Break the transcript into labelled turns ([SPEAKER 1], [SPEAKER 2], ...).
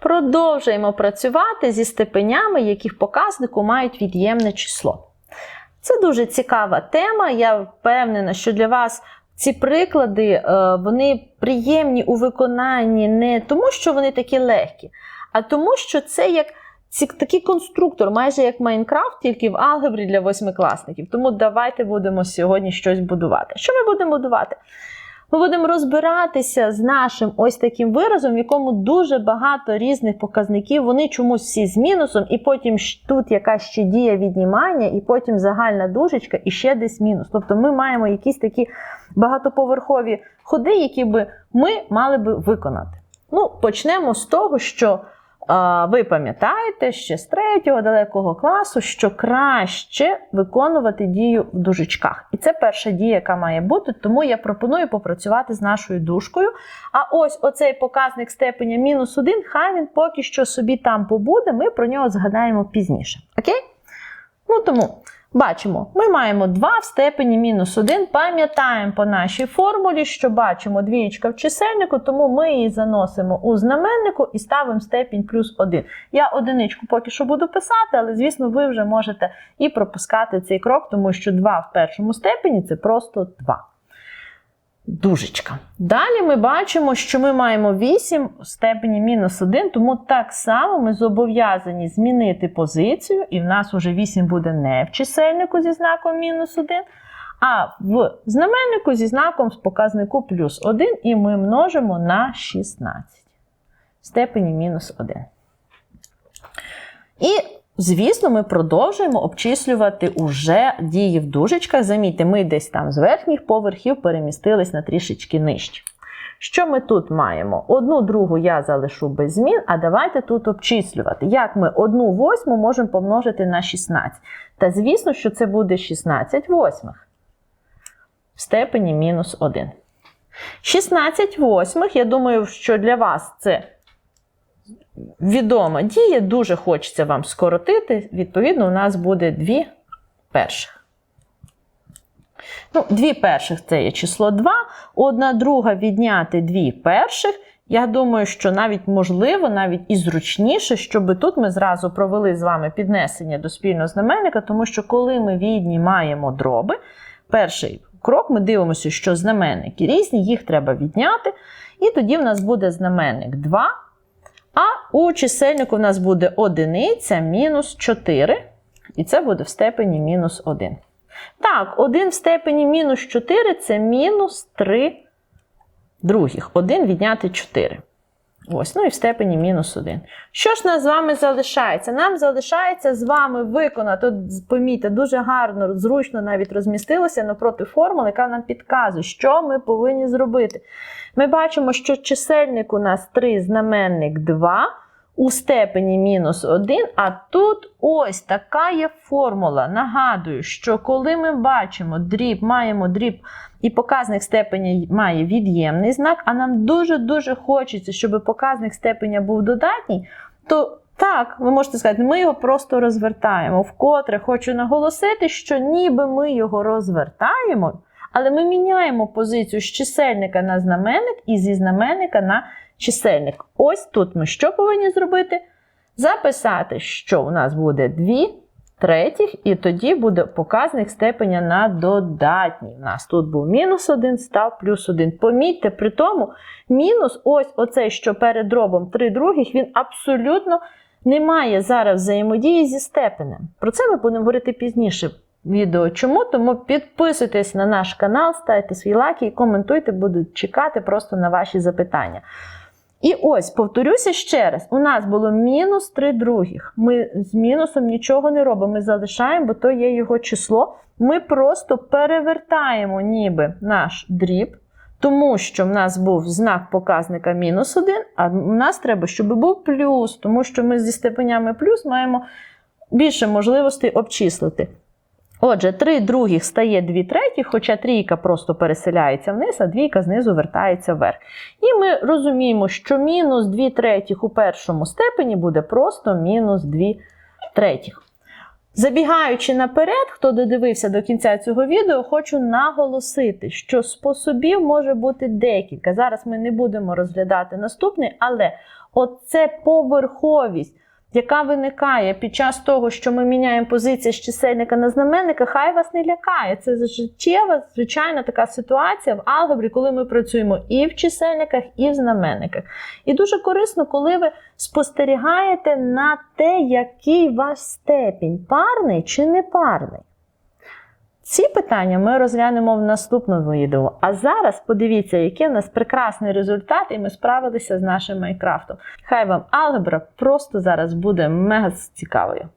[SPEAKER 1] Продовжуємо працювати зі степенями, які в показнику мають від'ємне число. Це дуже цікава тема. Я впевнена, що для вас ці приклади е, вони приємні у виконанні не тому, що вони такі легкі, а тому, що це як такий конструктор, майже як Майнкрафт, тільки в алгебрі для восьмикласників. Тому давайте будемо сьогодні щось будувати. Що ми будемо будувати? Ми будемо розбиратися з нашим ось таким виразом, в якому дуже багато різних показників, вони чомусь всі з мінусом, і потім тут якась ще дія віднімання, і потім загальна дужечка, і ще десь мінус. Тобто ми маємо якісь такі багатоповерхові ходи, які би ми мали би виконати. Ну, почнемо з того, що ви пам'ятаєте ще з третього далекого класу, що краще виконувати дію в дужечках. І це перша дія, яка має бути, тому я пропоную попрацювати з нашою дужкою. А ось оцей показник степеня мінус 1, хай він поки що собі там побуде, ми про нього згадаємо пізніше. Окей? Ну тому бачимо, ми маємо 2 в степені мінус 1. Пам'ятаємо по нашій формулі, що бачимо двієчка в чисельнику, тому ми її заносимо у знаменнику і ставимо степінь плюс 1. Я одиничку поки що буду писати, але, звісно, ви вже можете і пропускати цей крок, тому що 2 в першому степені це просто 2. Дужечка. Далі ми бачимо, що ми маємо 8 в степені мінус 1, тому так само ми зобов'язані змінити позицію, і в нас вже 8 буде не в чисельнику зі знаком мінус 1, а в знаменнику зі знаком з показнику плюс 1, і ми множимо на 16 в степені мінус 1. І, звісно, ми продовжуємо обчислювати уже дії в дужечках. Замітьте, ми десь там з верхніх поверхів перемістились на трішечки нижче. Що ми тут маємо? Одну другу я залишу без змін, а давайте тут обчислювати. Як ми одну восьму можемо помножити на 16? Та звісно, що це буде 16 восьмих в степені мінус 1. 16 восьмих, я думаю, що для вас це відома дія, дуже хочеться вам скоротити. Відповідно, у нас буде 2 перших. Ну, 2 перших це є число 2, одна друга відняти 2 перших. Я думаю, що навіть можливо, навіть і зручніше, щоб тут ми зразу провели з вами піднесення до спільного знаменника, тому що коли ми віднімаємо дроби, перший крок ми дивимося, що знаменники різні, їх треба відняти. І тоді в нас буде знаменник 2. А у чисельнику в нас буде одиниця мінус 4, і це буде в степені мінус 1. Так, 1 в степені мінус 4 це мінус 3 других. 1 відняти 4. Ось, ну і в степені мінус 1. Що ж нас з вами залишається? Нам залишається з вами виконати, тут, помітьте, дуже гарно, зручно навіть розмістилося напроти формули, яка нам підказує, що ми повинні зробити. Ми бачимо, що чисельник у нас 3, знаменник 2 у степені мінус 1, а тут ось така є формула. Нагадую, що коли ми бачимо дріб, маємо дріб і показник степеня має від'ємний знак, а нам дуже-дуже хочеться, щоб показник степеня був додатній, то так, ви можете сказати, ми його просто розвертаємо. Вкотре хочу наголосити, що ніби ми його розвертаємо, але ми міняємо позицію з чисельника на знаменник і зі знаменника на чисельник. Ось тут ми що повинні зробити? Записати, що у нас буде 2 третіх, і тоді буде показник степеня на додатній. У нас тут був мінус 1, став плюс 1. Помітьте, при тому мінус, ось оцей, що перед дробом 3 других, він абсолютно не має зараз взаємодії зі степенем. Про це ми будемо говорити пізніше відео. Чому? Тому підписуйтесь на наш канал, ставте свій лайк і коментуйте, буду чекати просто на ваші запитання. І ось, повторюся ще раз: у нас було мінус 3 других. Ми з мінусом нічого не робимо, ми залишаємо, бо то є його число. Ми просто перевертаємо ніби наш дріб, тому що в нас був знак показника мінус 1, а в нас треба, щоб був плюс, тому що ми зі степенями плюс маємо більше можливостей обчислити. Отже, 3 других стає 2 третіх, хоча трійка просто переселяється вниз, а двійка знизу вертається вверх. І ми розуміємо, що мінус 2 третіх у першому степені буде просто мінус 2 третіх. Забігаючи наперед, хто додивився до кінця цього відео, хочу наголосити, що способів може бути декілька. Зараз ми не будемо розглядати наступний, але оце поверховість, яка виникає під час того, що ми міняємо позиції з чисельника на знаменника, хай вас не лякає. Це життєва, звичайна така ситуація в алгебрі, коли ми працюємо і в чисельниках, і в знаменниках. І дуже корисно, коли ви спостерігаєте на те, який ваш степінь парний чи непарний. Ці питання ми розглянемо в наступному відео. А зараз подивіться, який у нас прекрасний результат, і ми справилися з нашим Майнкрафтом. Хай вам алгебра просто зараз буде мега цікавою.